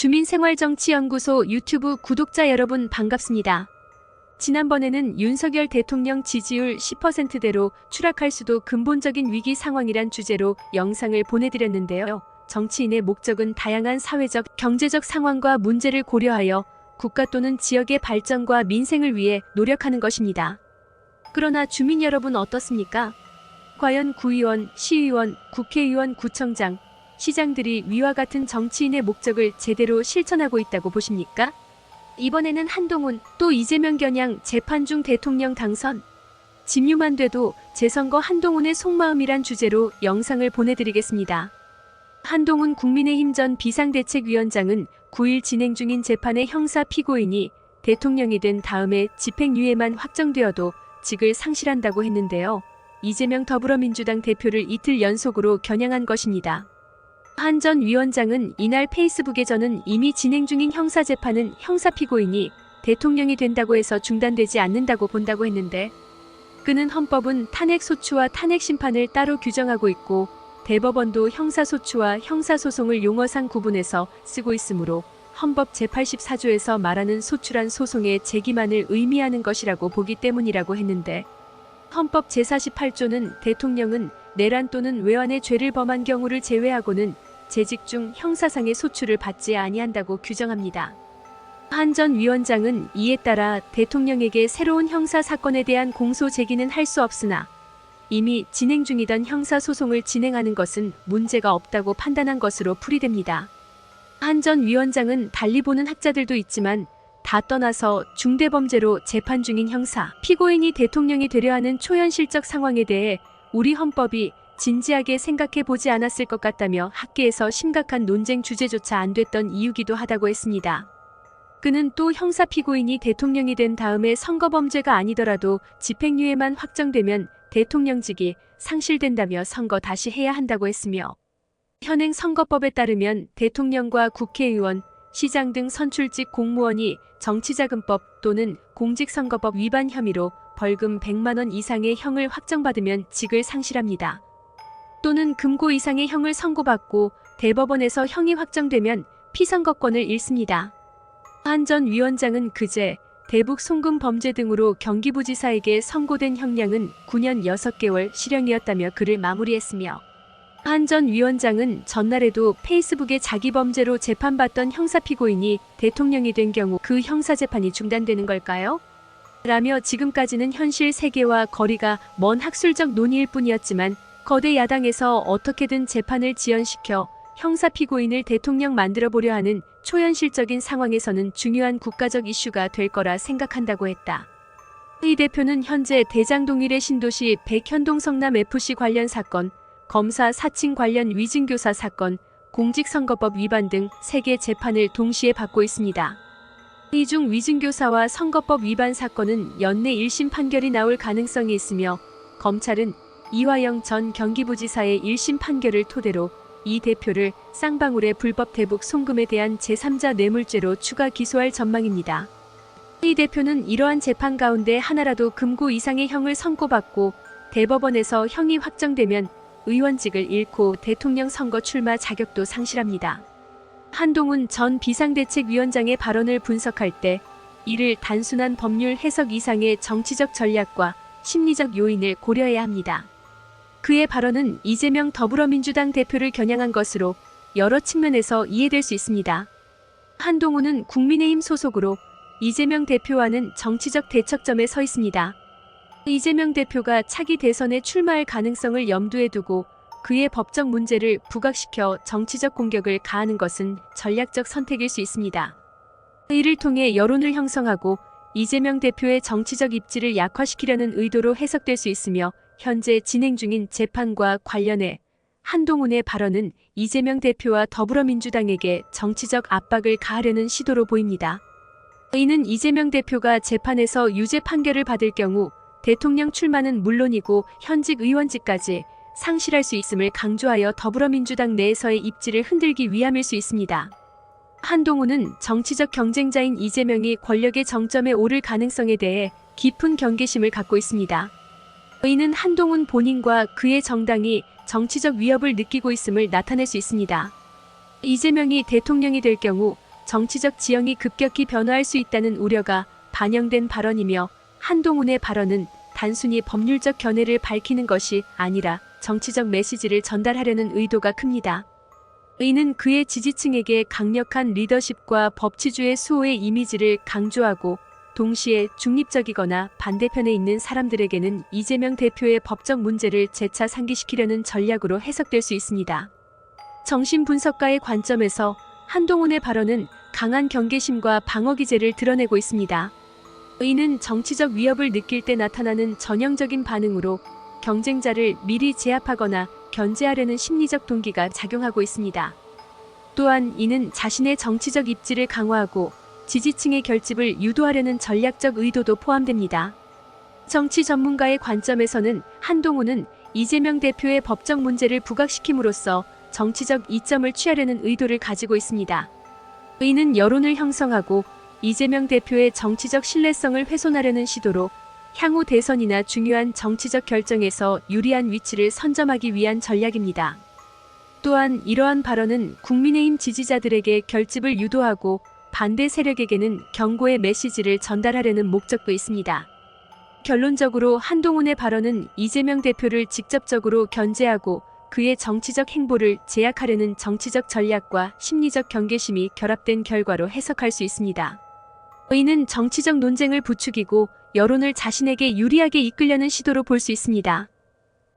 주민생활정치연구소 유튜브 구독자 여러분 반갑습니다. 지난번에는 윤석열 대통령 지지율 10%대로 추락할 수도 근본적인 위기 상황이란 주제로 영상을 보내드렸는데요. 정치인의 목적은 다양한 사회적, 경제적 상황과 문제를 고려하여 국가 또는 지역의 발전과 민생을 위해 노력하는 것입니다. 그러나 주민 여러분 어떻습니까? 과연 구의원, 시의원, 국회의원, 구청장, 시장들이 위와 같은 정치인의 목적을 제대로 실천하고 있다고 보십니까? 이번에는 한동훈 또 이재명 겨냥 재판 중 대통령 당선. 집유만 돼도 재선거 한동훈의 속마음이란 주제로 영상을 보내드리겠습니다. 한동훈 국민의힘 전 비상대책위원장은 9일 진행 중인 재판의 형사 피고인이 대통령이 된 다음에 집행유예만 확정되어도 직을 상실한다고 했는데요. 이재명 더불어민주당 대표를 이틀 연속으로 겨냥한 것입니다. 한 전 위원장은 이날 페이스북에 저는 이미 진행 중인 형사재판은 형사피고인이 대통령이 된다고 해서 중단되지 않는다고 본다고 했는데 그는 헌법은 탄핵소추와 탄핵심판을 따로 규정하고 있고 대법원도 형사소추와 형사소송을 용어상 구분해서 쓰고 있으므로 헌법 제84조에서 말하는 소추란 소송의 제기만을 의미하는 것이라고 보기 때문이라고 했는데 헌법 제48조는 대통령은 내란 또는 외환의 죄를 범한 경우를 제외하고는 재직 중 형사상의 소추를 받지 아니한다고 규정합니다. 한 전 위원장은 이에 따라 대통령에게 새로운 형사 사건에 대한 공소 제기는 할 수 없으나 이미 진행 중이던 형사 소송을 진행하는 것은 문제가 없다고 판단한 것으로 풀이됩니다. 한 전 위원장은 달리 보는 학자들도 있지만 다 떠나서 중대범죄로 재판 중인 형사, 피고인이 대통령이 되려 하는 초현실적 상황에 대해 우리 헌법이 진지하게 생각해 보지 않았을 것 같다며 학계에서 심각한 논쟁 주제조차 안 됐던 이유기도 하다고 했습니다. 그는 또 형사 피고인이 대통령이 된 다음에 선거범죄가 아니더라도 집행유예만 확정되면 대통령직이 상실된다며 선거 다시 해야 한다고 했으며 현행 선거법에 따르면 대통령과 국회의원, 시장 등 선출직 공무원이 정치자금법 또는 공직선거법 위반 혐의로 벌금 100만 원 이상의 형을 확정받으면 직을 상실합니다. 또는 금고 이상의 형을 선고받고 대법원에서 형이 확정되면 피선거권을 잃습니다. 한 전 위원장은 그제 대북 송금 범죄 등으로 경기부지사에게 선고된 형량은 9년 6개월 실형이었다며 글을 마무리했으며 한 전 위원장은 전날에도 페이스북에 자기 범죄로 재판받던 형사 피고인이 대통령이 된 경우 그 형사 재판이 중단되는 걸까요? 라며 지금까지는 현실 세계와 거리가 먼 학술적 논의일 뿐이었지만 거대 야당에서 어떻게든 재판을 지연시켜 형사 피고인을 대통령 만들어 보려 하는 초현실적인 상황에서는 중요한 국가적 이슈가 될 거라 생각한다고 했다. 이 대표는 현재 대장동일의 신도시 백현동 성남 FC 관련 사건, 검사 사칭 관련 위증교사 사건, 공직선거법 위반 등 3개 재판을 동시에 받고 있습니다. 이 중 위증교사와 선거법 위반 사건은 연내 1심 판결이 나올 가능성이 있으며 검찰은 이화영 전 경기부지사의 1심 판결을 토대로 이 대표를 쌍방울의 불법 대북 송금에 대한 제3자 뇌물죄로 추가 기소할 전망입니다. 이 대표는 이러한 재판 가운데 하나라도 금고 이상의 형을 선고받고 대법원에서 형이 확정되면 의원직을 잃고 대통령 선거 출마 자격도 상실합니다. 한동훈 전 비상대책위원장의 발언을 분석할 때 이를 단순한 법률 해석 이상의 정치적 전략과 심리적 요인을 고려해야 합니다. 그의 발언은 이재명 더불어민주당 대표를 겨냥한 것으로 여러 측면에서 이해될 수 있습니다. 한동훈은 국민의힘 소속으로 이재명 대표와는 정치적 대척점에 서 있습니다. 이재명 대표가 차기 대선에 출마할 가능성을 염두에 두고 그의 법적 문제를 부각시켜 정치적 공격을 가하는 것은 전략적 선택일 수 있습니다. 이를 통해 여론을 형성하고 이재명 대표의 정치적 입지를 약화시키려는 의도로 해석될 수 있으며 현재 진행 중인 재판과 관련해 한동훈의 발언은 이재명 대표와 더불어민주당에게 정치적 압박을 가하려는 시도로 보입니다. 이는 이재명 대표가 재판에서 유죄 판결을 받을 경우 대통령 출마는 물론이고 현직 의원직까지 상실할 수 있음을 강조하여 더불어민주당 내에서의 입지를 흔들기 위함일 수 있습니다. 한동훈은 정치적 경쟁자인 이재명이 권력의 정점에 오를 가능성에 대해 깊은 경계심을 갖고 있습니다. 이는 한동훈 본인과 그의 정당이 정치적 위협을 느끼고 있음을 나타낼 수 있습니다. 이재명이 대통령이 될 경우 정치적 지형이 급격히 변화할 수 있다는 우려가 반영된 발언이며 한동훈의 발언은 단순히 법률적 견해를 밝히는 것이 아니라 정치적 메시지를 전달하려는 의도가 큽니다. 의는 그의 지지층에게 강력한 리더십과 법치주의 수호의 이미지를 강조하고 동시에 중립적이거나 반대편에 있는 사람들에게는 이재명 대표의 법적 문제를 재차 상기시키려는 전략으로 해석될 수 있습니다. 정신분석가의 관점에서 한동훈의 발언은 강한 경계심과 방어 기제를 드러내고 있습니다. 의는 정치적 위협을 느낄 때 나타나는 전형적인 반응으로 경쟁자를 미리 제압하거나 견제하려는 심리적 동기가 작용하고 있습니다. 또한 이는 자신의 정치적 입지를 강화하고 지지층의 결집을 유도하려는 전략적 의도도 포함됩니다. 정치 전문가의 관점에서는 한동훈은 이재명 대표의 법적 문제를 부각시킴으로써 정치적 이점을 취하려는 의도를 가지고 있습니다. 의는 여론을 형성하고 이재명 대표의 정치적 신뢰성을 훼손하려는 시도로 향후 대선이나 중요한 정치적 결정에서 유리한 위치를 선점하기 위한 전략입니다. 또한 이러한 발언은 국민의힘 지지자들에게 결집을 유도하고 반대 세력에게는 경고의 메시지를 전달하려는 목적도 있습니다. 결론적으로 한동훈의 발언은 이재명 대표를 직접적으로 견제하고 그의 정치적 행보를 제약하려는 정치적 전략과 심리적 경계심이 결합된 결과로 해석할 수 있습니다. 의는 정치적 논쟁을 부추기고 여론을 자신에게 유리하게 이끌려는 시도로 볼 수 있습니다.